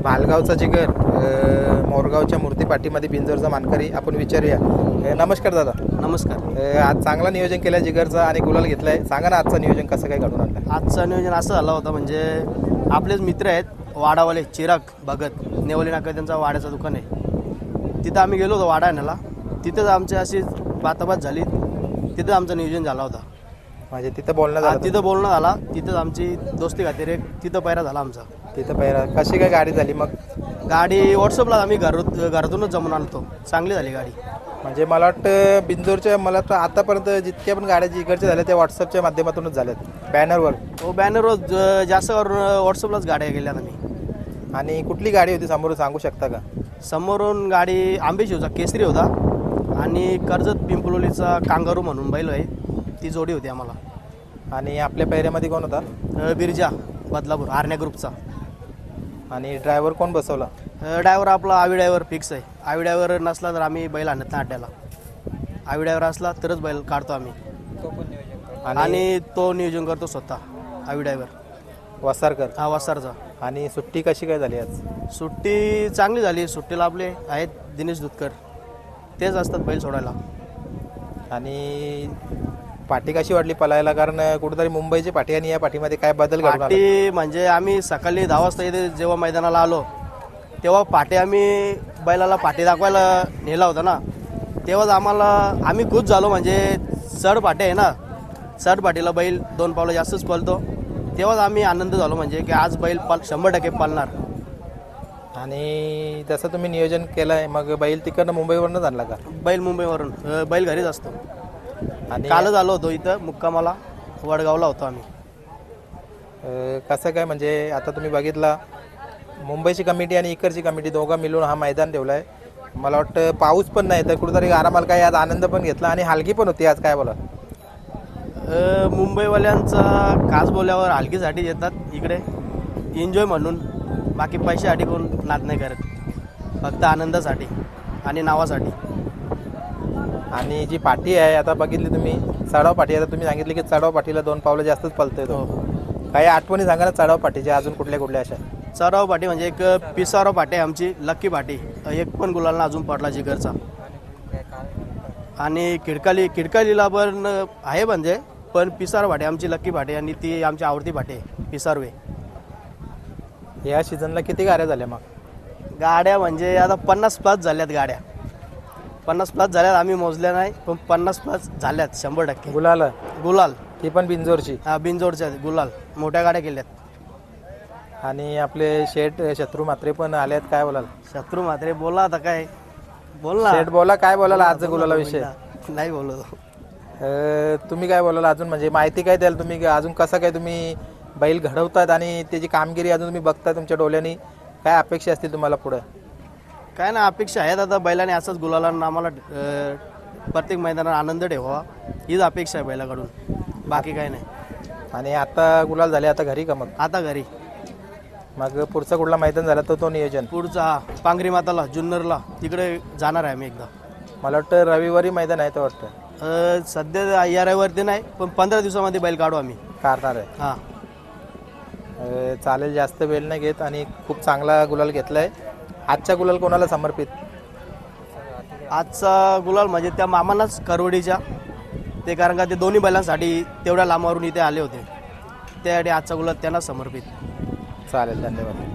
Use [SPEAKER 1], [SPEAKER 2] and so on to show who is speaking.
[SPEAKER 1] भालगावचा जिगर मोरगावच्या मूर्ती पाठीमध्ये बिंजोरचा मानकरी आपण विचारूया. नमस्कार दादा.
[SPEAKER 2] नमस्कार.
[SPEAKER 1] आज चांगला नियोजन केलं जिगरचा आणि गुलाल घेतलाय. सांगा ना आजचं नियोजन कसं काय घडून आणलं
[SPEAKER 2] आजचं नियोजन असं झालं होतं म्हणजे आपलेच मित्र आहेत वाडावाले चिराग भगत. नेवली नाका त्यांचा वाड्याचं दुकान आहे. तिथं आम्ही गेलो होतो वाडा आणायला. तिथंच आमची अशी बाताबात झाली. तिथं आमचं नियोजन झाला होता.
[SPEAKER 1] म्हणजे तिथं बोलणं
[SPEAKER 2] हा,
[SPEAKER 1] झालं
[SPEAKER 2] तिथं बोलणं झाला. तिथंच आमची दोस्ती खातीर एक तिथं पैरा झाला आमचा.
[SPEAKER 1] तिथं पहिला कशी काय गाडी झाली मग?
[SPEAKER 2] गाडी व्हॉट्सअपला आम्ही घरात घरातूनच जमून आणतो. चांगली झाली गाडी.
[SPEAKER 1] म्हणजे मला वाटतं बिंजोरच्या मला वाटतं आतापर्यंत जितक्या पण गाड्या जिगरच्या झाल्या त्या व्हॉट्सअपच्या माध्यमातूनच झाल्यात बॅनरवर
[SPEAKER 2] तो बॅनरवर ज- जास्त करून व्हॉट्सअपलाच गाड्या गेल्या आम्ही.
[SPEAKER 1] आणि कुठली गाडी होती समोर सांगू शकता का?
[SPEAKER 2] समोरून गाडी आंबेशिवचा केसरी होता. आणि कर्जत पिंपलोलीचा कांगारू म्हणून बैल आहे. ती जोडी होती आम्हाला.
[SPEAKER 1] आणि आपल्या पैऱ्यामध्ये कोण होता?
[SPEAKER 2] बिरजा बदलापूर आर्ण्या ग्रुपचा.
[SPEAKER 1] आणि ड्रायव्हर कोण बसवला?
[SPEAKER 2] ड्रायव्हर आपला आवी ड्रायव्हर फिक्स आहे. आवी ड्रायव्हर नसला तर आम्ही बैल आणत नाही अड्ड्याला. आवी ड्रायव्हर असला तरच बैल काढतो आम्ही.
[SPEAKER 1] आणि
[SPEAKER 2] आणि तो नियोजन करतो स्वतः आवी ड्रायव्हर
[SPEAKER 1] वसारकर.
[SPEAKER 2] हा वसारचा.
[SPEAKER 1] आणि सुट्टी कशी काय झाली आज?
[SPEAKER 2] सुट्टी चांगली झाली. सुट्टीला आपले आहेत दिनेश दुधकर. तेच असतात बैल सोडायला.
[SPEAKER 1] आणि पाठी कशी वाटली पलायला? कारण कुठेतरी मुंबईची पाठी आणि या पाठीमध्ये काय बदल घडून आला?
[SPEAKER 2] पाटी म्हणजे आम्ही सकाळी दहा वाजता इथे जेव्हा मैदानाला आलो तेव्हा पाटे आम्ही बैलाला पाटी दाखवायला नेला होता ना. तेव्हाच आम्हाला आम्ही खुश झालो म्हणजे चढ पाटे आहे ना. चढ पाटीला बैल दोन पावलं जास्तच पळतो. तेव्हाच आम्ही आनंद झालो म्हणजे की आज बैल पाल शंभर टक्के पालणार
[SPEAKER 1] आणि जसं तुम्ही नियोजन केलंय मग बैल तिकडनं मुंबईवरूनच आणला का?
[SPEAKER 2] बैल मुंबईवरून अं, बैल घरीच असतो.
[SPEAKER 1] आणि
[SPEAKER 2] कालच आलो होतो इथं मुक्कामाला. वडगावला होतो आम्ही.
[SPEAKER 1] अं, कसं काय म्हणजे आता तुम्ही बघितला मुंबईची कमिटी आणि इकडची कमिटी दोघं मिळून हा मैदान ठेवलाय. मला वाटतं पाऊस पण नाही तर कुठेतरी आरामाला काय आज आनंद पण घेतला आणि हलकी पण होती आज काय बोला
[SPEAKER 2] अ, मुंबईवाल्यांचा काच बोल्यावर हलकीसाठी येतात इकडे. एन्जॉय म्हणून. बाकी पैशासाठी कोण नाद नाही करत. फक्त आनंदासाठी आणि नावासाठी.
[SPEAKER 1] आणि जी पाठी आहे आता बघितली तुम्ही चढाव पाठी आता तुम्ही सांगितले की चढाव पाठीला दोन पावलं जास्तच पलतोय तो.
[SPEAKER 2] हो
[SPEAKER 1] काही आठवणी सांगा ना चढाव पाठीच्या अजून कुठल्या कुठल्या अशा?
[SPEAKER 2] चराव पाटी म्हणजे एक पिसाराव पाटी आहे आमची लक्की पाटी. एक पण गुलालना अजून पडला जिगरचा. आणि किडकाली किडकालीला पण आहे म्हणजे पण पिसार पाटी आमची लक्की पाटी आणि ती आमची आवडती आहे पिसारवे.
[SPEAKER 1] या सीझनला किती गाड्या झाल्या मग?
[SPEAKER 2] गाड्या म्हणजे आता पन्नास प्लस झाल्यात गाड्या. पन्नास प्लस झाल्यात आम्ही मोजल्या नाही पण पन्नास प्लस झाल्यात शंभर टक्के.
[SPEAKER 1] गुलाल?
[SPEAKER 2] गुलाल.
[SPEAKER 1] ती पण बिंजोरची.
[SPEAKER 2] हा बिनजोडच्या गुलाल. मोठ्या गाड्या केल्यात.
[SPEAKER 1] आणि आपले शेठ शत्रू मात्रे पण आलेत काय बोलाल?
[SPEAKER 2] शत्रू मात्रे बोला आता काय. बोल ना.
[SPEAKER 1] शेठ बोला काय बोलाल आज गुलाला विषय?
[SPEAKER 2] नाही बोललो
[SPEAKER 1] अं, तुम्ही काय बोलाल अजून? म्हणजे माहिती काय द्याल तुम्ही? की अजून कसं काय तुम्ही बैल घडवतात आणि त्याची कामगिरी अजून तुम्ही बघता तुमच्या डोळ्यांनी? काय अपेक्षा असतील तुम्हाला पुढं?
[SPEAKER 2] काय ना अपेक्षा आहेत आता बैलाने असंच गुलालांना आम्हाला अं, प्रत्येक मैदानात आनंद ठेवावा. हीच अपेक्षा आहे बैलाकडून. बाकी काय नाही.
[SPEAKER 1] आणि आता गुलाल झाले आता घरी का मग?
[SPEAKER 2] आता घरी.
[SPEAKER 1] मग पुढचा कुठला मैदान झाला तर तो नियोजन?
[SPEAKER 2] पुढचा हा पांगरी माताला जुन्नरला. तिकडे जाणार आहे आम्ही एकदा.
[SPEAKER 1] मला वाटतं रविवारी मैदान आहे तर वाटतं.
[SPEAKER 2] अ, सध्या या रविवारती नाही पण पंधरा दिवसामध्ये बैल काढू आम्ही.
[SPEAKER 1] कारणार आहे.
[SPEAKER 2] हां.
[SPEAKER 1] अं, चालेल जास्त वेळ नाही घेत आणि खूप चांगला गुलाल घेतलाय. आजचा गुलाल कोणाला समर्पित?
[SPEAKER 2] आजचा गुलाल म्हणजे त्या मामानाच करवडीच्या ते कारण का ते दोन्ही बैलांसाठी तेवढ्या लांबावरून इथे आले होते. त्यासाठी आजचा गुलाल त्यांना समर्पित.
[SPEAKER 1] चालेल धन्यवाद.